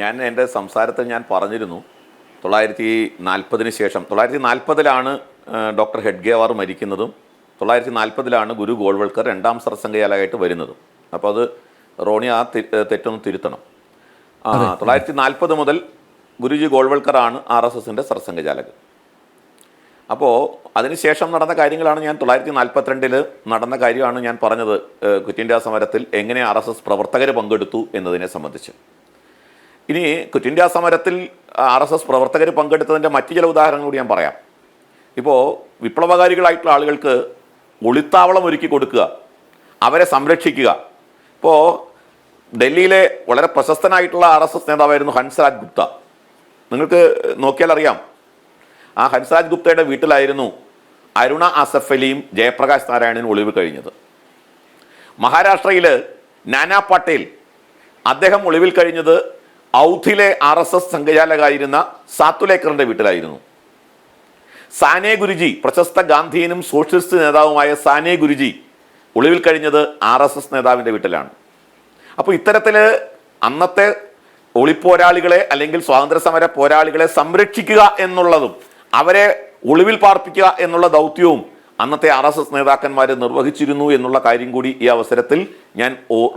ഞാൻ എന്റെ സംസാരത്തിൽ ഞാൻ പറഞ്ഞിരുന്നു തൊള്ളായിരത്തി നാൽപ്പതിന് ശേഷം തൊള്ളായിരത്തി നാൽപ്പതിലാണ് ഡോക്ടർ ഹെഡ്ഗേവാർ മരിക്കുന്നതും തൊള്ളായിരത്തി നാൽപ്പതിലാണ് ഗുരു ഗോൾവൾക്കർ രണ്ടാം സർസംഘചാലകമായിട്ട് വരുന്നതും. അപ്പോൾ അത് റോണി ആ തെറ്റൊന്നും തിരുത്തണം. ആ തൊള്ളായിരത്തി നാൽപ്പത് മുതൽ ഗുരുജി ഗോൾവൾക്കറാണ് ആർ എസ് എസിന്റെ സർസംഘചാലകൻ അപ്പോൾ അതിനുശേഷം നടന്ന കാര്യങ്ങളാണ് ഞാൻ തൊള്ളായിരത്തി നാൽപ്പത്തിരണ്ടിൽ നടന്ന കാര്യമാണ് ഞാൻ പറഞ്ഞത് ഇന്ത്യ സമരത്തിൽ എങ്ങനെ ആർ എസ് എസ് പ്രവർത്തകർ പങ്കെടുത്തു എന്നതിനെ സംബന്ധിച്ച്. ഇനി ക്വിറ്റ് ഇന്ത്യ സമരത്തിൽ ആർ എസ് എസ് പ്രവർത്തകർ പങ്കെടുത്തതിന്റെ മറ്റു ചില ഉദാഹരണങ്ങൾ കൂടി ഞാൻ പറയാം. ഇപ്പോൾ വിപ്ലവകാരികളായിട്ടുള്ള ആളുകൾക്ക് ഒളിത്താവളം ഒരുക്കി കൊടുക്കുക അവരെ സംരക്ഷിക്കുക. ഇപ്പോൾ ഡൽഹിയിലെ വളരെ പ്രശസ്തനായിട്ടുള്ള ആർ എസ് എസ് നേതാവായിരുന്നു ഹൻസ്രാജ് ഗുപ്ത. നിങ്ങൾക്ക് നോക്കിയാൽ അറിയാം ആ ഹൻസ്രാജ് ഗുപ്തയുടെ വീട്ടിലായിരുന്നു അരുണ അസഫ് അലിയും ജയപ്രകാശ് നാരായണനും ഒളിവ് കഴിഞ്ഞത്. മഹാരാഷ്ട്രയിൽ നാനാ പട്ടേൽ അദ്ദേഹം ഒളിവിൽ കഴിഞ്ഞത് ഔധിലെ ആർ എസ് എസ് സംഘചാലകായിരുന്ന സാത്തുലേക്കറിന്റെ വീട്ടിലായിരുന്നു. സാനെ ഗുരുജി പ്രശസ്ത ഗാന്ധിയനും സോഷ്യലിസ്റ്റ് നേതാവുമായ സാനെ ഗുരുജി ഒളിവിൽ കഴിഞ്ഞത് ആർ എസ് എസ് നേതാവിന്റെ വീട്ടിലാണ്. അപ്പോൾ ഇത്തരത്തിൽ അന്നത്തെ ഒളിപ്പോരാളികളെ അല്ലെങ്കിൽ സ്വാതന്ത്ര്യ സമര പോരാളികളെ സംരക്ഷിക്കുക എന്നുള്ളതും അവരെ ഒളിവിൽ പാർപ്പിക്കുക എന്നുള്ള ദൗത്യവും അന്നത്തെ ആർ എസ് എസ് നേതാക്കന്മാർ നിർവഹിച്ചിരുന്നു എന്നുള്ള കാര്യം കൂടി ഈ അവസരത്തിൽ ഞാൻ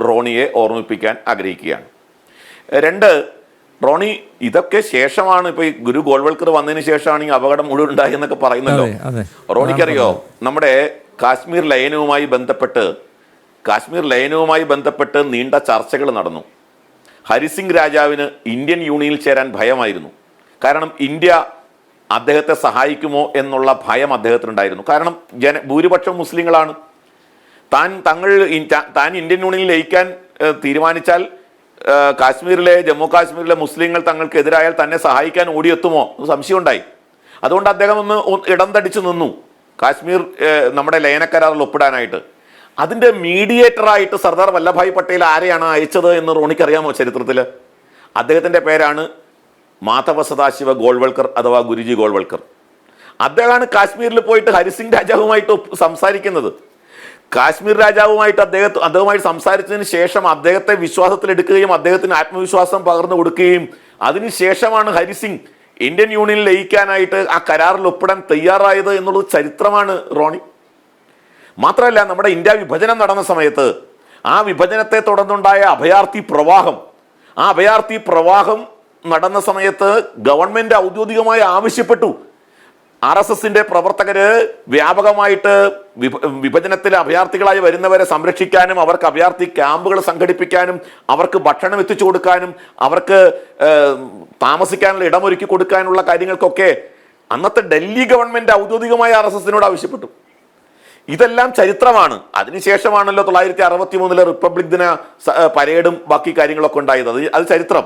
റോണിയെ ഓർമ്മിപ്പിക്കാൻ ആഗ്രഹിക്കുകയാണ്. രണ്ട് റോണി ഇതൊക്കെ ശേഷമാണ് ഇപ്പൊ ഈ ഗുരു ഗോൾവൽക്കർ വന്നതിന് ശേഷമാണ് ഈ അപകടം മുഴുവൻ ഉണ്ടായി എന്നൊക്കെ പറയുന്നല്ലോ. റോണിക്കറിയോ? നമ്മുടെ കാശ്മീർ ലയനവുമായി ബന്ധപ്പെട്ട് കാശ്മീർ ലയനവുമായി ബന്ധപ്പെട്ട് നീണ്ട ചർച്ചകൾ നടന്നു. ഹരിസിംഗ് രാജാവിന് ഇന്ത്യൻ യൂണിയനിൽ ചേരാൻ ഭയമായിരുന്നു. കാരണം ഇന്ത്യ അദ്ദേഹത്തെ സഹായിക്കുമോ എന്നുള്ള ഭയം അദ്ദേഹത്തിനുണ്ടായിരുന്നു. കാരണം ജന ഭൂരിപക്ഷം മുസ്ലിങ്ങളാണ്. താൻ തങ്ങൾ താൻ ഇന്ത്യൻ യൂണിയനിൽ ലയിക്കാൻ തീരുമാനിച്ചാൽ കാശ്മീരിലെ ജമ്മു കാശ്മീരിലെ മുസ്ലിങ്ങൾ തങ്ങൾക്ക് തങ്ങൾക്കെതിരായാൽ തന്നെ സഹായിക്കാൻ ഓടിയെത്തുമോ? എന്ന് സംശയമുണ്ടായി. അതുകൊണ്ട് അദ്ദേഹം ഒന്ന് ഇടം തടിച്ചു നിന്നു. കാശ്മീർ നമ്മുടെ ലയനക്കരാറിൽ ഒപ്പിടാനായിട്ട്. അതിന്റെ മീഡിയേറ്ററായിട്ട് സർദാർ വല്ലഭായ് പട്ടേൽ ആരെയാണ് അയച്ചത് എന്ന് റോണിക്കറിയാമോ ചരിത്രത്തിൽ അദ്ദേഹത്തിന്റെ പേരാണ് മാധവ സദാശിവ ഗോൾവൽക്കർ അഥവാ ഗുരുജി ഗോൾവൽക്കർ. അദ്ദേഹമാണ് കാശ്മീരിൽ പോയിട്ട് ഹരിസിംഗ് രാജാവുമായിട്ട് സംസാരിക്കുന്നത്. കാശ്മീർ രാജാവുമായിട്ട് അദ്ദേഹത്തെ അദ്ദേഹവുമായിട്ട് സംസാരിച്ചതിന് ശേഷം അദ്ദേഹത്തെ വിശ്വാസത്തിൽ എടുക്കുകയും അദ്ദേഹത്തിന് ആത്മവിശ്വാസം പകർന്നു കൊടുക്കുകയും അതിനുശേഷമാണ് ഹരിസിംഗ് ഇന്ത്യൻ യൂണിയൻ ലയിക്കാനായിട്ട് ആ കരാറിൽ ഒപ്പിടാൻ തയ്യാറായത് എന്നുള്ളത് ചരിത്രമാണ് റോണി. മാത്രമല്ല നമ്മുടെ ഇന്ത്യ വിഭജനം നടന്ന സമയത്ത് ആ വിഭജനത്തെ തുടർന്നുണ്ടായ അഭയാർത്ഥി പ്രവാഹം ആ അഭയാർത്ഥി പ്രവാഹം നടന്ന സമയത്ത് ഗവൺമെന്റ് ഔദ്യോഗികമായി ആവശ്യപ്പെട്ടു. ആർ എസ് എസിന്റെ പ്രവർത്തകര് വ്യാപകമായിട്ട് വിഭ- വിഭജനത്തിൽ അഭയാർത്ഥികളായി വരുന്നവരെ സംരക്ഷിക്കാനും അവർക്ക് അഭയാർത്ഥി ക്യാമ്പുകൾ സംഘടിപ്പിക്കാനും അവർക്ക് ഭക്ഷണം എത്തിച്ചു കൊടുക്കാനും അവർക്ക് താമസിക്കാനുള്ള ഇടമൊരുക്കി കൊടുക്കാനുള്ള കാര്യങ്ങൾക്കൊക്കെ അന്നത്തെ ഡൽഹി ഗവൺമെന്റ് ഔദ്യോഗികമായി ആർ എസ് എസിനോട് ആവശ്യപ്പെട്ടു. ഇതെല്ലാം ചരിത്രമാണ്. അതിനുശേഷമാണല്ലോ തൊള്ളായിരത്തി അറുപത്തി മൂന്നിലെ റിപ്പബ്ലിക് ദിന പരേഡും ബാക്കി കാര്യങ്ങളൊക്കെ ഉണ്ടായത്. അത് അത് ചരിത്രം.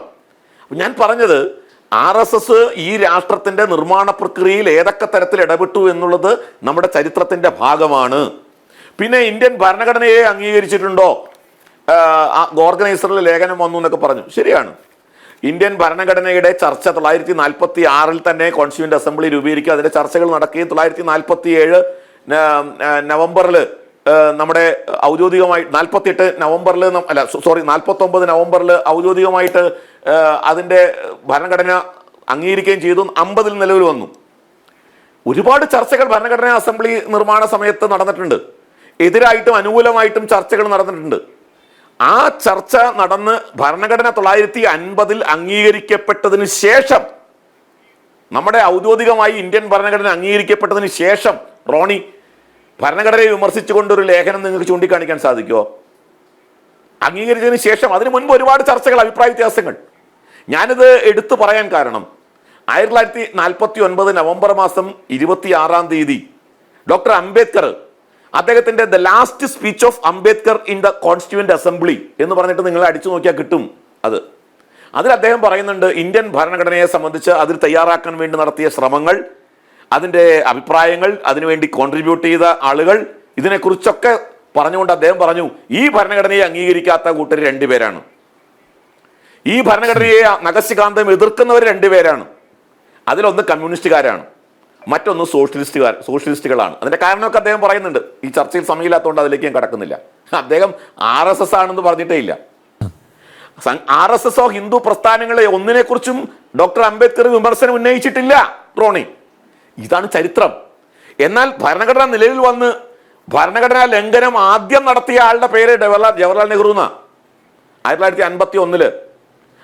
ഞാൻ പറഞ്ഞത് ആർ എസ് എസ് ഈ രാഷ്ട്രത്തിന്റെ നിർമ്മാണ പ്രക്രിയയിൽ ഏതൊക്കെ തരത്തിൽ ഇടപെട്ടു എന്നുള്ളത് നമ്മുടെ ചരിത്രത്തിന്റെ ഭാഗമാണ്. പിന്നെ ഇന്ത്യൻ ഭരണഘടനയെ അംഗീകരിച്ചിട്ടുണ്ടോ? ഓർഗനൈസറിൽ ലേഖനം വന്നു എന്നൊക്കെ പറഞ്ഞു. ശരിയാണ്. ഇന്ത്യൻ ഭരണഘടനയുടെ ചർച്ച തൊള്ളായിരത്തി നാൽപ്പത്തി ആറിൽ തന്നെ കോൺസ്റ്റിറ്റ്യൂന്റ് അസംബ്ലി രൂപീകരിക്കുക. അതിന്റെ ചർച്ചകൾ നടക്കുകയും തൊള്ളായിരത്തി നാൽപ്പത്തി ഏഴ് നവംബറിൽ നമ്മുടെ ഔദ്യോഗികമായി നാൽപ്പത്തിയെട്ട് നവംബറിൽ അല്ല സോറി നാൽപ്പത്തി ഒമ്പത് നവംബറിൽ ഔദ്യോഗികമായിട്ട് ആ, അതിന്റെ ഭരണഘടന അംഗീകരിക്കുകയും ചെയ്തു. അമ്പതിൽ നിലവിൽ വന്നു. ഒരുപാട് ചർച്ചകൾ ഭരണഘടനാ അസംബ്ലി നിർമ്മാണ സമയത്ത് നടന്നിട്ടുണ്ട്. എതിരായിട്ടും അനുകൂലമായിട്ടും ചർച്ചകൾ നടന്നിട്ടുണ്ട്. ആ ചർച്ച നടന്ന് ഭരണഘടന തൊള്ളായിരത്തി അൻപതിൽ അംഗീകരിക്കപ്പെട്ടതിന് ശേഷം നമ്മുടെ ഔദ്യോഗികമായി ഇന്ത്യൻ ഭരണഘടന അംഗീകരിക്കപ്പെട്ടതിന് ശേഷം റോണി ഭരണഘടനയെ വിമർശിച്ചുകൊണ്ട് ഒരു ലേഖനം നിങ്ങൾക്ക് ചൂണ്ടിക്കാണിക്കാൻ സാധിക്കുമോ അംഗീകരിച്ചതിന് ശേഷം അതിനു മുൻപ് ഒരുപാട് ചർച്ചകൾ അഭിപ്രായ വ്യത്യാസങ്ങൾ. ഞാനിത് എടുത്തു പറയാൻ കാരണം. ആയിരത്തി തൊള്ളായിരത്തി നാൽപ്പത്തി ഒൻപത് നവംബർ മാസം ഇരുപത്തി ആറാം തീയതി ഡോക്ടർ അംബേദ്കർ അദ്ദേഹത്തിന്റെ the last speech of Ambedkar in the constituent assembly എന്ന് പറഞ്ഞിട്ട് നിങ്ങൾ അടിച്ചു നോക്കിയാൽ കിട്ടും അത്. അതിൽ അദ്ദേഹം പറയുന്നുണ്ട് ഇന്ത്യൻ ഭരണഘടനയെ സംബന്ധിച്ച് അതിൽ തയ്യാറാക്കാൻ വേണ്ടി നടത്തിയ ശ്രമങ്ങൾ അതിന്റെ അഭിപ്രായങ്ങൾ അതിനുവേണ്ടി കോൺട്രിബ്യൂട്ട് ചെയ്ത ആളുകൾ ഇതിനെക്കുറിച്ചൊക്കെ പറഞ്ഞുകൊണ്ട് അദ്ദേഹം പറഞ്ഞു ഈ ഭരണഘടനയെ അംഗീകരിക്കാത്ത കൂട്ടർ രണ്ടുപേരാണ് ഈ ഭരണഘടനയെ നഗസ്യകാന്തം എതിർക്കുന്നവർ രണ്ടുപേരാണ്. അതിലൊന്ന് കമ്മ്യൂണിസ്റ്റുകാരാണ്. മറ്റൊന്ന് സോഷ്യലിസ്റ്റുകാർ സോഷ്യലിസ്റ്റുകളാണ്. അതിന്റെ കാരണമൊക്കെ അദ്ദേഹം പറയുന്നുണ്ട്. ഈ ചർച്ചയിൽ സമയമില്ലാത്തതുകൊണ്ട് അതിലേക്ക് ഞാൻ കടക്കുന്നില്ല. അദ്ദേഹം ആർ എസ് എസ് ആണെന്ന് പറഞ്ഞിട്ടേ ഇല്ല. ആർ എസ് എസോ ഹിന്ദു പ്രസ്ഥാനങ്ങളെ ഒന്നിനെക്കുറിച്ചും ഡോക്ടർ അംബേദ്കർ വിമർശനം ഉന്നയിച്ചിട്ടില്ല റോണി. ഇതാണ് ചരിത്രം. എന്നാൽ ഭരണഘടന നിലവിൽ വന്ന് ഭരണഘടനാ ലംഘനം ആദ്യം നടത്തിയ ആളുടെ പേര് ജവഹർലാൽ ജവഹർലാൽ നെഹ്റു എന്നാ ആയിരത്തി തൊള്ളായിരത്തി അൻപത്തി ഒന്നിൽ.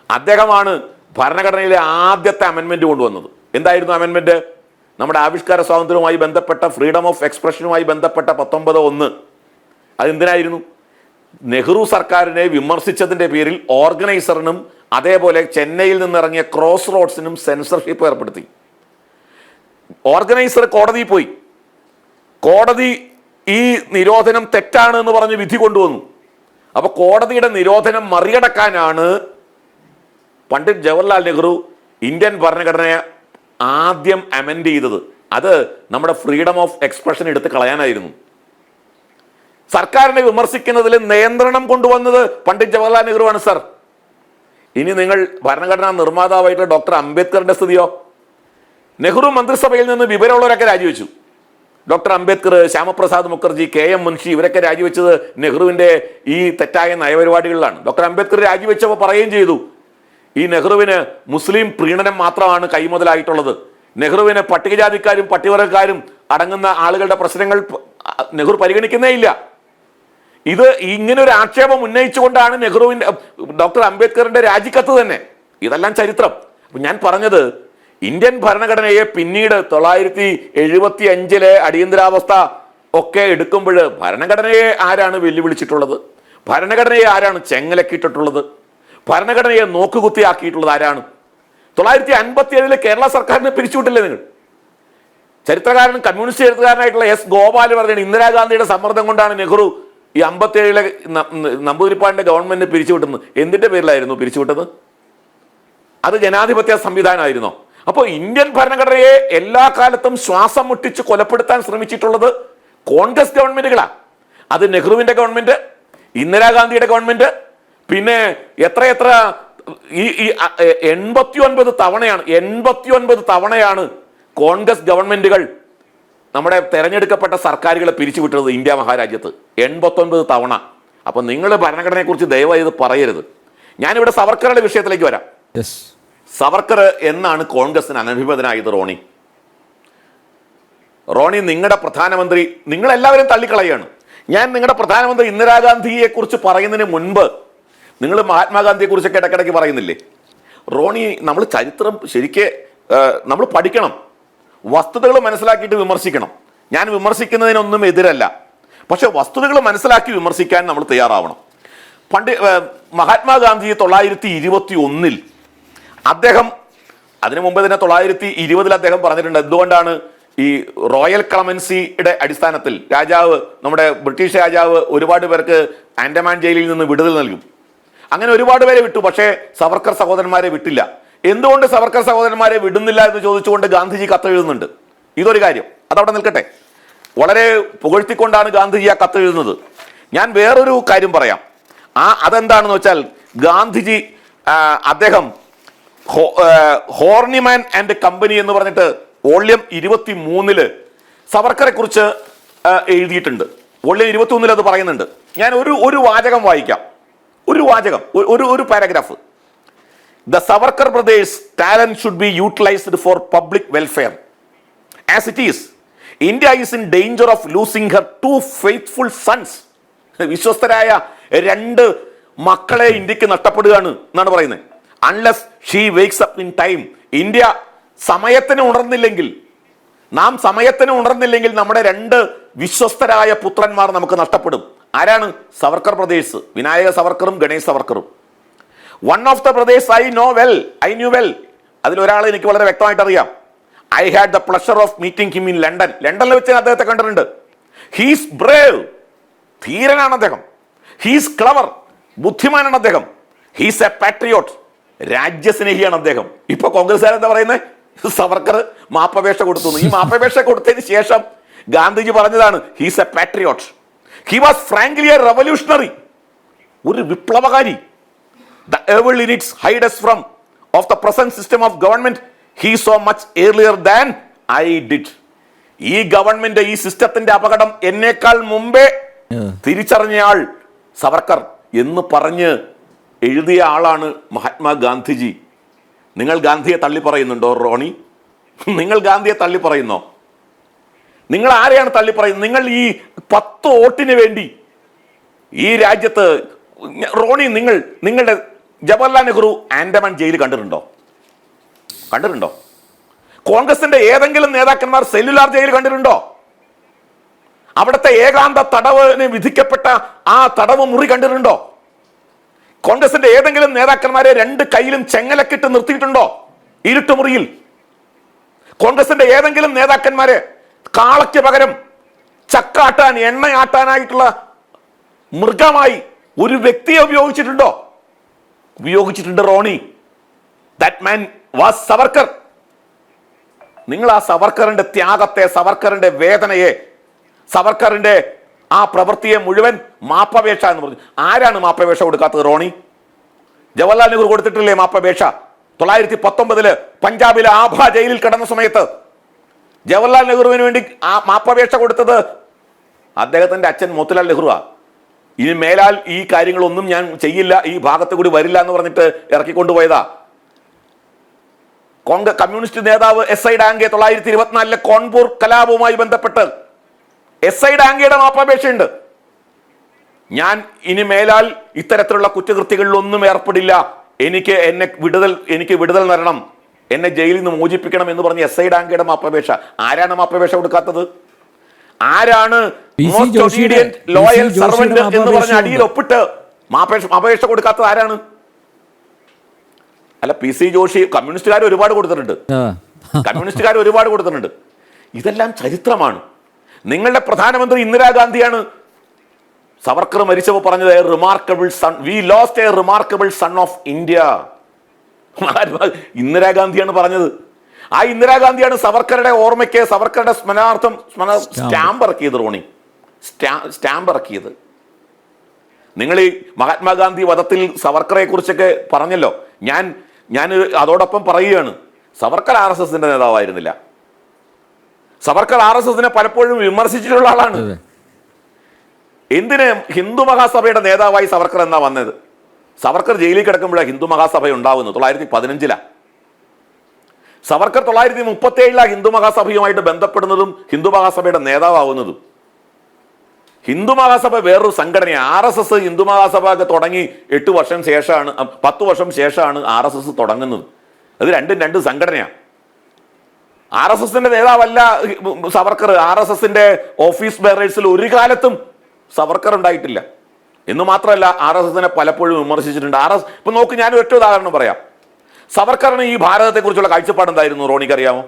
അദ്ദേഹമാണ് ഭരണഘടനയിലെ ആദ്യത്തെ അമെൻമെന്റ് കൊണ്ടുവന്നത്. എന്തായിരുന്നു അമെൻമെന്റ് നമ്മുടെ ആവിഷ്കാര സ്വാതന്ത്ര്യവുമായി ബന്ധപ്പെട്ട ഫ്രീഡം ഓഫ് എക്സ്പ്രഷനുമായി ബന്ധപ്പെട്ട പത്തൊമ്പത് ഒന്ന്. അതെന്തിനായിരുന്നു? നെഹ്റു സർക്കാരിനെ വിമർശിച്ചതിന്റെ പേരിൽ ഓർഗനൈസറിനും അതേപോലെ ചെന്നൈയിൽ നിന്നിറങ്ങിയ ക്രോസ് റോഡ്സിനും സെൻസർഷിപ്പ് ഏർപ്പെടുത്തി. ഓർഗനൈസർ കോടതിയിൽ പോയി. കോടതി ഈ നിരോധനം തെറ്റാണ് എന്ന് പറഞ്ഞ് വിധി കൊണ്ടുവന്നു. അപ്പോൾ കോടതിയുടെ നിരോധനം മറികടക്കാനാണ് പണ്ഡിറ്റ് ജവഹർലാൽ നെഹ്റു ഇന്ത്യൻ ഭരണഘടനയെ ആദ്യം അമെൻഡ് ചെയ്തത്. അത് നമ്മുടെ ഫ്രീഡം ഓഫ് എക്സ്പ്രഷൻ എടുത്ത് കളയാനായിരുന്നു. സർക്കാരിനെ വിമർശിക്കുന്നതിൽ നിയന്ത്രണം കൊണ്ടുവന്നത് പണ്ഡിറ്റ് ജവഹർലാൽ നെഹ്റു ആണ് സർ. ഇനി നിങ്ങൾ ഭരണഘടനാ നിർമ്മാതാവായിട്ടുള്ള ഡോക്ടർ അംബേദ്കറിന്റെ സ്ഥിതിയോ? നെഹ്റു മന്ത്രിസഭയിൽ നിന്ന് വിവരമുള്ളവരൊക്കെ രാജിവെച്ചു. Doctor Ambedkar Shyama Prasad Mukherjee K M Munshi ഇവരൊക്കെ രാജിവെച്ചത് നെഹ്റുവിന്റെ ഈ തെറ്റായ നയപരിപാടികളിലാണ്. ഡോക്ടർ അംബേദ്കർ രാജിവെച്ചപ്പോൾ പറയുകയും ചെയ്തു. ഈ നെഹ്റുവിന് മുസ്ലിം പ്രീണനം മാത്രമാണ് കൈമുതലായിട്ടുള്ളത്. നെഹ്റുവിന് പട്ടികജാതിക്കാരും പട്ടികവർഗക്കാരും അടങ്ങുന്ന ആളുകളുടെ പ്രശ്നങ്ങൾ നെഹ്റു പരിഗണിക്കുന്നേ ഇല്ല. ഇത് ഇങ്ങനെ ഒരു ആക്ഷേപം ഉന്നയിച്ചുകൊണ്ടാണ് നെഹ്റുവിന്റെ ഡോക്ടർ അംബേദ്കറിന്റെ രാജിക്കത്ത് തന്നെ. ഇതെല്ലാം ചരിത്രം. അപ്പം ഞാൻ പറഞ്ഞത് ഇന്ത്യൻ ഭരണഘടനയെ പിന്നീട് തൊള്ളായിരത്തി എഴുപത്തി അഞ്ചിലെ അടിയന്തരാവസ്ഥ ഒക്കെ എടുക്കുമ്പോൾ ഭരണഘടനയെ ആരാണ് വെല്ലുവിളിച്ചിട്ടുള്ളത്? ഭരണഘടനയെ ആരാണ് ചെങ്ങലക്കിട്ടിട്ടുള്ളത്? ഭരണഘടനയെ നോക്കുകുത്തിയാക്കിയിട്ടുള്ളത് ആരാണ്? തൊള്ളായിരത്തി അൻപത്തി ഏഴിലെ കേരള സർക്കാരിനെ പിരിച്ചുവിട്ടില്ലേ നിങ്ങൾ? ചരിത്രകാരൻ കമ്മ്യൂണിസ്റ്റ് ചരിത്രകാരനായിട്ടുള്ള എസ് ഗോപാൽ പറഞ്ഞാണ് ഇന്ദിരാഗാന്ധിയുടെ സമ്മർദ്ദം കൊണ്ടാണ് നെഹ്റു ഈ അമ്പത്തേഴിലെ നമ്പൂതിരിപ്പാടിന്റെ ഗവൺമെന്റ് പിരിച്ചുവിട്ടുന്നത് എന്തിന്റെ പേരിലായിരുന്നു പിരിച്ചുവിട്ടത്? അത് ജനാധിപത്യ സംവിധാനമായിരുന്നോ? അപ്പോൾ ഇന്ത്യൻ ഭരണഘടനയെ എല്ലാ കാലത്തും ശ്വാസം മുട്ടിച്ച് കൊലപ്പെടുത്താൻ ശ്രമിച്ചിട്ടുള്ളത് കോൺഗ്രസ് ഗവൺമെന്റുകളാണ് അത് നെഹ്റുവിന്റെ ഗവൺമെന്റ് ഇന്ദിരാഗാന്ധിയുടെ ഗവൺമെന്റ് പിന്നെ എത്ര ഈ ഈ എൺപത്തി ഒൻപത് തവണയാണ് എൺപത്തി ഒൻപത് തവണയാണ് കോൺഗ്രസ് ഗവൺമെന്റുകൾ നമ്മുടെ തെരഞ്ഞെടുക്കപ്പെട്ട സർക്കാരുകളെ പിരിച്ചുവിട്ടത് ഇന്ത്യ മഹാരാജ്യത്ത്. എൺപത്തൊൻപത് തവണ. അപ്പൊ നിങ്ങൾ ഭരണഘടനയെക്കുറിച്ച് ദയവായി ഇത് പറയരുത്. ഞാനിവിടെ സവർക്കറുടെ വിഷയത്തിലേക്ക് വരാം. യെസ് സവർക്കർ എന്നാണ് കോൺഗ്രസിന് അനഭിമതനായത് റോണി. റോണി നിങ്ങളുടെ പ്രധാനമന്ത്രി നിങ്ങളെല്ലാവരും തള്ളിക്കളയാണ്. ഞാൻ നിങ്ങളുടെ പ്രധാനമന്ത്രി ഇന്ദിരാഗാന്ധിയെക്കുറിച്ച് പറയുന്നതിന് മുൻപ് നിങ്ങൾ മഹാത്മാഗാന്ധിയെ കുറിച്ചൊക്കെ ഇടയ്ക്കിടയ്ക്ക് പറയുന്നില്ലേ? റോണി നമ്മൾ ചരിത്രം ശരിക്ക് നമ്മൾ പഠിക്കണം. വസ്തുതകൾ മനസ്സിലാക്കിയിട്ട് വിമർശിക്കണം. ഞാൻ വിമർശിക്കുന്നതിനൊന്നും എതിരല്ല. പക്ഷേ വസ്തുതകൾ മനസ്സിലാക്കി വിമർശിക്കാൻ നമ്മൾ തയ്യാറാവണം. പണ്ട് മഹാത്മാഗാന്ധി തൊള്ളായിരത്തി ഇരുപത്തി ഒന്നിൽ അദ്ദേഹം അതിനു മുമ്പ് തന്നെ തൊള്ളായിരത്തി ഇരുപതിൽ അദ്ദേഹം പറഞ്ഞിട്ടുണ്ട് എന്തുകൊണ്ടാണ് ഈ റോയൽ ക്ലമൻസിയുടെ അടിസ്ഥാനത്തിൽ രാജാവ് നമ്മുടെ ബ്രിട്ടീഷ് രാജാവ് ഒരുപാട് പേർക്ക് ആൻഡമാൻ ജയിലിൽ നിന്ന് വിടുതൽ നൽകും. അങ്ങനെ ഒരുപാട് പേരെ വിട്ടു പക്ഷേ സവർക്കർ സഹോദരന്മാരെ വിട്ടില്ല. എന്തുകൊണ്ട് സവർക്കർ സഹോദരന്മാരെ വിടുന്നില്ല എന്ന് ചോദിച്ചുകൊണ്ട് ഗാന്ധിജി കത്തെഴുതുന്നുണ്ട്? ഇതൊരു കാര്യം. അതവിടെ നിൽക്കട്ടെ. വളരെ പുകഴ്ത്തിക്കൊണ്ടാണ് ഗാന്ധിജി ആ കത്തെഴുതുന്നത്. ഞാൻ വേറൊരു കാര്യം പറയാം. ആ അതെന്താണെന്ന് വെച്ചാൽ ഗാന്ധിജി അദ്ദേഹം ഹോർണിമാൻ ആൻഡ് കമ്പനി എന്ന് പറഞ്ഞിട്ട് വോള്യം ഇരുപത്തി മൂന്നിൽ സവർക്കറെ കുറിച്ച് എഴുതിയിട്ടുണ്ട്. വോള്യം ഇരുപത്തി ഒന്നിൽ അത് പറയുന്നുണ്ട്. ഞാൻ ഒരു ഒരു വാചകം വായിക്കാം. വാചകം ഒരു- ഒരു paragraph the Savarkar brothers talent should be utilised for public welfare as it is India is in danger of losing her two faithful sons വിശ്വസ്തരായ രണ്ട് മക്കളെ ഇന്ത്യയ്ക്ക് നഷ്ടപ്പെടുകയാണ് എന്നാണ് പറയുന്നത്. Unless she wakes up in time India സമയത്തിന് ഉണർന്നില്ലെങ്കിൽ നാം സമയത്തിന് ഉണർന്നില്ലെങ്കിൽ നമ്മുടെ രണ്ട് വിശ്വസ്തരായ പുത്രന്മാർ നമുക്ക് നഷ്ടപ്പെടും. ആരാണ്? സവർക്കർ പ്രദേശ്. വിനായക സവർക്കറും Ganesh സവർക്കറും. One of the brothers I know well I knew well അതിലൊരാളെ എനിക്ക് വളരെ വ്യക്തമായിട്ട് അറിയാം. I had the pleasure of meeting him in London ലണ്ടനിൽ വെച്ച് ഞാൻ അദ്ദേഹത്തെ കണ്ടിട്ടുണ്ട്. ഹീസ് ബ്രേവ് ധീരനാണ് അദ്ദേഹം. ഹീസ് ക്ലവർ ബുദ്ധിമാനാണ് അദ്ദേഹം. ഹീസ് എ പാട്രിയോട്ട് രാജ്യസ്നേഹിയാണ് അദ്ദേഹം. ഇപ്പൊ കോൺഗ്രസ്സുകാർ എന്താ പറയുന്നത് സവർക്കർ മാപ്പപേക്ഷ കൊടുത്തു. ഈ മാപ്പപേക്ഷ കൊടുത്തതിന് ശേഷം ഗാന്ധിജി പറഞ്ഞതാണ് he's a patriot he was frankly a revolutionary ഒരു വിപ്ലവകാരി. The evil in its hideous from of the present system of government he so much earlier than I did. ഈ ഗവൺമെന്റ് ഈ സിസ്റ്റത്തിന്റെ അപകടം എന്നേക്കാൾ മുമ്പേ തിരിച്ചറിഞ്ഞയാൾ സവർക്കർ എന്ന് പറഞ്ഞ് എഴുതിയ ആളാണ് മഹാത്മാഗാന്ധിജി നിങ്ങൾ ഗാന്ധിയെ തള്ളി പറയുന്നുണ്ടോ റോണി? നിങ്ങൾ ഗാന്ധിയെ തള്ളി പറയുന്നോ നിങ്ങൾ ആരെയാണ് തള്ളിപ്പറയുന്നത് നിങ്ങൾ ഈ പത്ത് വോട്ടിന് വേണ്ടി ഈ രാജ്യത്ത് റോണി നിങ്ങൾ നിങ്ങളുടെ ജവഹർലാൽ നെഹ്റു ആൻഡമാൻ ജയിൽ കണ്ടിട്ടുണ്ടോ? കണ്ടിട്ടുണ്ടോ? കോൺഗ്രസിന്റെ ഏതെങ്കിലും നേതാക്കന്മാർ സെല്ലുലാർ ജയിൽ കണ്ടിട്ടുണ്ടോ? അവിടുത്തെ ഏകാന്ത തടവിന് വിധിക്കപ്പെട്ട ആ തടവ് മുറി കണ്ടിട്ടുണ്ടോ? കോൺഗ്രസിന്റെ ഏതെങ്കിലും നേതാക്കന്മാരെ രണ്ട് കയ്യിലും ചെങ്ങലക്കിട്ട് നിർത്തിയിട്ടുണ്ടോ? ഇരുട്ടുമുറിയിൽ. കോൺഗ്രസിന്റെ ഏതെങ്കിലും നേതാക്കന്മാരെ കാളയ്ക്ക് പകരം ചക്കാട്ടാൻ എണ്ണയാട്ടാനായിട്ടുള്ള മൃഗമായി ഒരു വ്യക്തിയെ ഉപയോഗിച്ചിട്ടുണ്ടോ? ഉപയോഗിച്ചിട്ടുണ്ട് റോണി. ദാറ്റ് മാൻ വാസ് സവർക്കർ നിങ്ങൾ ആ സവർക്കറിന്റെ ത്യാഗത്തെ സവർക്കറിന്റെ വേദനയെ സവർക്കറിന്റെ ആ പ്രവൃത്തിയെ മുഴുവൻ മാപ്പപേക്ഷ എന്ന് പറഞ്ഞു. ആരാണ് മാപ്പപേക്ഷ കൊടുക്കാത്തത് റോണി? ജവഹർലാൽ നെഹ്റു കൊടുത്തിട്ടില്ലേ മാപ്പപേക്ഷ? തൊള്ളായിരത്തി പത്തൊമ്പതിൽ പഞ്ചാബിലെ ആഭ ജയിലിൽ കിടന്ന സമയത്ത് ജവഹർലാൽ നെഹ്റുവിന് വേണ്ടി ആ മാപ്പപേക്ഷ കൊടുത്തത് അദ്ദേഹത്തിന്റെ അച്ഛൻ മോത്തിലാൽ നെഹ്റുവാ. ഇനി മേലാൽ ഈ കാര്യങ്ങളൊന്നും ഞാൻ ചെയ്യില്ല ഈ ഭാഗത്ത് കൂടി വരില്ല എന്ന് പറഞ്ഞിട്ട് ഇറക്കിക്കൊണ്ടുപോയതാ. കോൺഗ്രസ് കമ്മ്യൂണിസ്റ്റ് നേതാവ് എസ് ഐ ഡാങ്കെ തൊള്ളായിരത്തി ഇരുപത്തിനാലിലെ കോൺപൂർ കലാപവുമായി ബന്ധപ്പെട്ട് എസ് ഐ ഡാങ്കയുടെ മാപ്പാപേക്ഷയുണ്ട്. ഞാൻ ഇനി മേലാൽ ഇത്തരത്തിലുള്ള കുറ്റകൃത്യങ്ങളിലൊന്നും ഏർപ്പെടില്ല. എനിക്ക് എന്നെ വിടുതൽ എനിക്ക് വിടുതൽ തരണം. എന്നെ ജയിലിൽ നിന്ന് മോചിപ്പിക്കണം എന്ന് പറഞ്ഞ എസ് ഐ ഡാങ്കയുടെ മാപ്പപേക്ഷ ആരാണ് മാപ്പപേക്ഷ കൊടുക്കാത്തത്? ആരാണ്. മോസ്റ്റ് ഒബീഡിയന്റ് ലോയൽ സർവന്റ് എന്ന് പറഞ്ഞ അടിയിൽ ഒപ്പിട്ട് മാപ്പേക്ഷ അപേക്ഷ കൊടുക്കാത്തത് ആരാണ്? അല്ല പി സി ജോഷി കമ്മ്യൂണിസ്റ്റുകാർ ഒരുപാട് കൊടുത്തിട്ടുണ്ട്. കമ്മ്യൂണിസ്റ്റുകാർ ഒരുപാട് കൊടുത്തിട്ടുണ്ട്. ഇതെല്ലാം ചരിത്രമാണ്. നിങ്ങളുടെ പ്രധാനമന്ത്രി ഇന്ദിരാഗാന്ധിയാണ് സവർക്കർ മരിച്ചപ്പോൾ പറഞ്ഞത് remarkable son we lost a remarkable son of India Mahatma ഇന്ദിരാഗാന്ധിയാണ് പറഞ്ഞത്. ആ ഇന്ദിരാഗാന്ധിയാണ് സവർക്കറുടെ ഓർമ്മയ്ക്ക് സവർക്കറുടെ സ്മരണാർത്ഥം സ്മരണ സ്റ്റാമ്പ്. ഇറക്കിയത് റോണി. സ്റ്റാ- സ്റ്റാമ്പ് ഇറക്കിയത്. നിങ്ങൾ ഈ മഹാത്മാഗാന്ധി വധത്തിൽ സവർക്കറെ കുറിച്ചൊക്കെ പറഞ്ഞല്ലോ. ഞാൻ ഞാൻ അതോടൊപ്പം പറയുകയാണ്. സവർക്കർ ആർ എസ് എസിന്റെ നേതാവായിരുന്നില്ല. സവർക്കർ ആർ എസ് എസിനെ പലപ്പോഴും വിമർശിച്ചിട്ടുള്ള ആളാണ്. എന്തിന് ഹിന്ദു മഹാസഭയുടെ നേതാവായി സവർക്കർ എന്നാ വന്നത്? സവർക്കർ ജയിലിൽ കിടക്കുമ്പോഴാണ് ഹിന്ദു മഹാസഭ ഉണ്ടാവുന്നത് തൊള്ളായിരത്തി പതിനഞ്ചിലാണ് സവർക്കർ തൊള്ളായിരത്തി മുപ്പത്തി ഏഴിലാണ് ഹിന്ദു മഹാസഭയുമായിട്ട് ബന്ധപ്പെടുന്നതും ഹിന്ദു മഹാസഭയുടെ നേതാവാകുന്നതും ഹിന്ദു മഹാസഭ വേറൊരു സംഘടന R S S Hindu Mahasabha ഒക്കെ തുടങ്ങി എട്ട് വർഷം ശേഷമാണ് പത്ത് വർഷം ശേഷമാണ് ആർ എസ് എസ് തുടങ്ങുന്നത്. അത് രണ്ടും രണ്ട് സംഘടനയാണ് ആർ എസ് എസിന്റെ നേതാവല്ല സവർക്കർ. ആർ എസ് എസിന്റെ ഓഫീസ് ബെയറേഴ്സിൽ ഒരു കാലത്തും സവർക്കർ ഉണ്ടായിട്ടില്ല. എന്ന് മാത്രമല്ല ആർ എസ് എസിനെ പലപ്പോഴും വിമർശിച്ചിട്ടുണ്ട്. ആർ എസ് ഇപ്പൊ നോക്ക് ഞാൻ ഒറ്റ ഉദാഹരണം പറയാം. സവർക്കറിന് ഈ ഭാരതത്തെക്കുറിച്ചുള്ള കാഴ്ചപ്പാട് എന്തായിരുന്നു റോണിക്ക് അറിയാമോ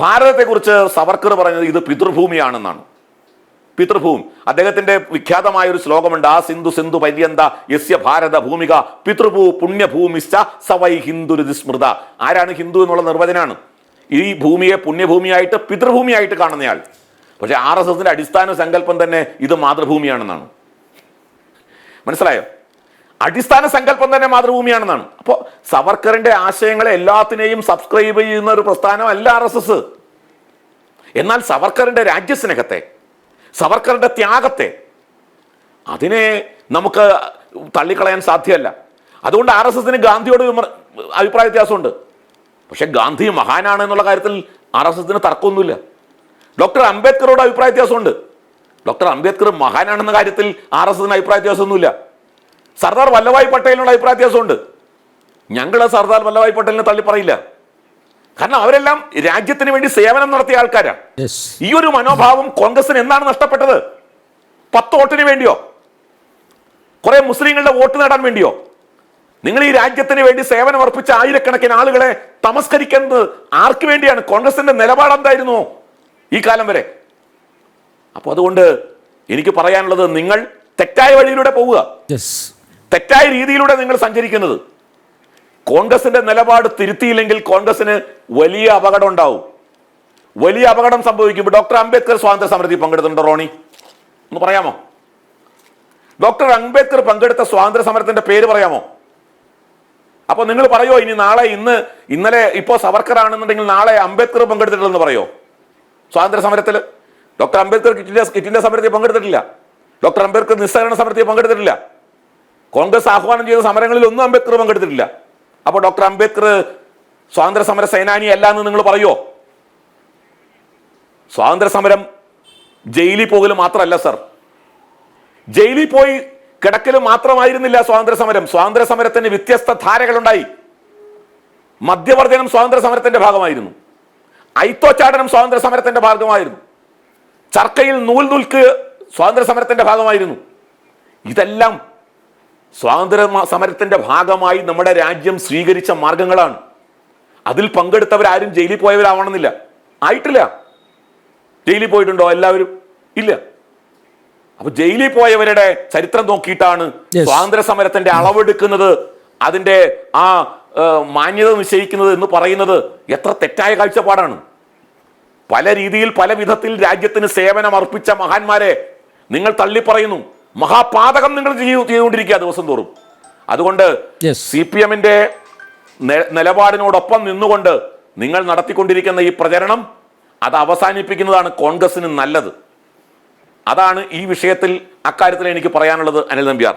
ഭാരതത്തെക്കുറിച്ച് സവർക്കർ പറഞ്ഞത് ഇത് പിതൃഭൂമിയാണെന്നാണ്. പിതൃഭൂമി. അദ്ദേഹത്തിന്റെ വിഖ്യാതമായ ഒരു ശ്ലോകമുണ്ട് ആ സിന്ധു സിന്ധു പര്യന്ത യസ്യ ഭാരത ഭൂമിക പിതൃഭൂ പുണ്യഭൂമിശ്ച സവൈ ഹിന്ദുരുതി സ്മൃത. ആരാണ് ഹിന്ദു എന്നുള്ള നിർവചനമാണ് ഈ ഭൂമിയെ പുണ്യഭൂമിയായിട്ട് പിതൃഭൂമിയായിട്ട് കാണുന്നയാൾ. പക്ഷേ ആർ എസ് എസിന്റെ അടിസ്ഥാന സങ്കല്പം തന്നെ ഇത് മാതൃഭൂമിയാണെന്നാണ്. മനസ്സിലായോ? അടിസ്ഥാന സങ്കല്പം തന്നെ മാതൃഭൂമിയാണെന്നാണ്. അപ്പോൾ സവർക്കറിന്റെ ആശയങ്ങളെ എല്ലാത്തിനെയും സബ്സ്ക്രൈബ് ചെയ്യുന്ന ഒരു പ്രസ്ഥാനമല്ല ആർ എസ് എസ് എന്നാൽ സവർക്കറിന്റെ രാജ്യസ്നേഹത്തെ സവർക്കറിന്റെ ത്യാഗത്തെ അതിനെ നമുക്ക് തള്ളിക്കളയാൻ സാധ്യമല്ല. അതുകൊണ്ട് ആർ എസ് എസിന് ഗാന്ധിയോട് വിമർ അഭിപ്രായ വ്യത്യാസമുണ്ട്. പക്ഷേ ഗാന്ധി മഹാനാണ് എന്നുള്ള കാര്യത്തിൽ ആർ എസ് എസിന് തർക്കമൊന്നുമില്ല. ഡോക്ടർ അംബേദ്കറോട് അഭിപ്രായ വ്യത്യാസമുണ്ട്. ഡോക്ടർ അംബേദ്കർ മഹാനാണെന്ന കാര്യത്തിൽ ആർ എസ് എസിന് അഭിപ്രായ വ്യത്യാസമൊന്നുമില്ല. സർദാർ വല്ലഭായ് പട്ടേലിനോട് അഭിപ്രായ വ്യത്യാസമുണ്ട്. ഞങ്ങൾ സർദാർ വല്ലഭായ് പട്ടേലിനെ തള്ളി പറയില്ല. കാരണം അവരെല്ലാം രാജ്യത്തിന് വേണ്ടി സേവനം നടത്തിയ ആൾക്കാരാണ്. ഈ ഒരു മനോഭാവം കോൺഗ്രസിന് എന്താണ് നഷ്ടപ്പെട്ടത്? പത്ത് വോട്ടിന് വേണ്ടിയോ? കുറെ മുസ്ലിങ്ങളുടെ വോട്ട് നേടാൻ വേണ്ടിയോ? നിങ്ങൾ ഈ രാജ്യത്തിന് വേണ്ടി സേവനം അർപ്പിച്ച ആയിരക്കണക്കിന് ആളുകളെ തമസ്കരിക്കുന്നത് ആർക്ക് വേണ്ടിയാണ്? കോൺഗ്രസിന്റെ നിലപാട് എന്തായിരുന്നു ഈ കാലം വരെ? അപ്പോൾ അതുകൊണ്ട് എനിക്ക് പറയാനുള്ളത് നിങ്ങൾ തെറ്റായ വഴിയിലൂടെ പോവുക. തെറ്റായ രീതിയിലൂടെ നിങ്ങൾ സഞ്ചരിക്കുന്നത്. കോൺഗ്രസിന്റെ നിലപാട് തിരുത്തിയില്ലെങ്കിൽ കോൺഗ്രസിന് വലിയ അപകടം ഉണ്ടാവും. വലിയ അപകടം സംഭവിക്കും ഡോക്ടർ അംബേദ്കർ സ്വാതന്ത്ര്യ സമരത്തിൽ പങ്കെടുത്തിട്ടുണ്ടോ റോണി? ഒന്ന് പറയാമോ? ഡോക്ടർ അംബേദ്കർ പങ്കെടുത്ത സ്വാതന്ത്ര്യ സമരത്തിന്റെ പേര് പറയാമോ? അപ്പൊ നിങ്ങൾ പറയോ ഇനി നാളെ ഇന്ന് ഇന്നലെ ഇപ്പോ സവർക്കർ ആണെന്നുണ്ടെങ്കിൽ നാളെ അംബേദ്കർ പങ്കെടുത്തിട്ടില്ലെന്ന് പറയോ? സ്വാതന്ത്ര്യ സമരത്തിൽ ഡോക്ടർ അംബേദ്കർ കിറ്റിന്റെ കിറ്റിന്റെ സമരത്തിൽ പങ്കെടുത്തിട്ടില്ല. ഡോക്ടർ അംബേദ്കർ നിസ്സഹരണ സമരത്തിൽ പങ്കെടുത്തിട്ടില്ല. കോൺഗ്രസ് ആഹ്വാനം ചെയ്ത സമരങ്ങളിൽ ഒന്നും അംബേദ്കർ പങ്കെടുത്തിട്ടില്ല. അപ്പോൾ ഡോക്ടർ അംബേദ്കർ സ്വാതന്ത്ര്യ സമര സേനാനി അല്ല എന്ന് നിങ്ങൾ പറയുമോ സ്വാതന്ത്ര്യ സമരം ജയിലിൽ പോകൽ മാത്രമല്ല സർ. ജയിലിൽ പോയി കിടക്കൽ മാത്രമായിരുന്നില്ല സ്വാതന്ത്ര്യ സമരം. സ്വാതന്ത്ര്യ സമരത്തിന് വ്യത്യസ്ത ധാരകളുണ്ടായി. മദ്യവർജനം സ്വാതന്ത്ര്യ സമരത്തിന്റെ ഭാഗമായിരുന്നു. ഐത്തോച്ചാടനം സ്വാതന്ത്ര്യ സമരത്തിന്റെ ഭാഗമായിരുന്നു. ചർക്കയിൽ നൂൽ നൂൽക്ക് സ്വാതന്ത്ര്യ സമരത്തിന്റെ ഭാഗമായിരുന്നു. ഇതെല്ലാം സ്വാതന്ത്ര്യ സമരത്തിന്റെ സമരത്തിന്റെ ഭാഗമായി നമ്മുടെ രാജ്യം സ്വീകരിച്ച മാർഗങ്ങളാണ്. അതിൽ പങ്കെടുത്തവരാരും ജയിലിൽ പോയവരാവണമെന്നില്ല. ആയിട്ടില്ല. ജയിലിൽ പോയിട്ടുണ്ടോ എല്ലാവരും? ഇല്ല. അപ്പൊ ജയിലിൽ പോയവരുടെ ചരിത്രം നോക്കിയിട്ടാണ്. സ്വാതന്ത്ര്യ സമരത്തിന്റെ അളവെടുക്കുന്നത് അതിന്റെ ആ മാന്യത നിശ്ചയിക്കുന്നത് എന്ന് പറയുന്നത് എത്ര തെറ്റായ കാഴ്ചപ്പാടാണ്. പല രീതിയിൽ പല വിധത്തിൽ രാജ്യത്തിന് സേവനം അർപ്പിച്ച മഹാന്മാരെ നിങ്ങൾ തള്ളിപ്പറയുന്നു. മഹാപാതകം നിങ്ങൾ ചെയ്തു ചെയ്തുകൊണ്ടിരിക്കുക ദിവസം തോറും അതുകൊണ്ട്. സി പി എമ്മിന്റെ നിലപാടിനോടൊപ്പം നിന്നുകൊണ്ട് നിങ്ങൾ നടത്തിക്കൊണ്ടിരിക്കുന്ന ഈ പ്രചരണം അത് അവസാനിപ്പിക്കുന്നതാണ് കോൺഗ്രസിന് നല്ലത്. അതാണ് ഈ വിഷയത്തിൽ അക്കാര്യത്തിൽ എനിക്ക് പറയാനുള്ളത് അനിൽ നമ്പ്യാർ.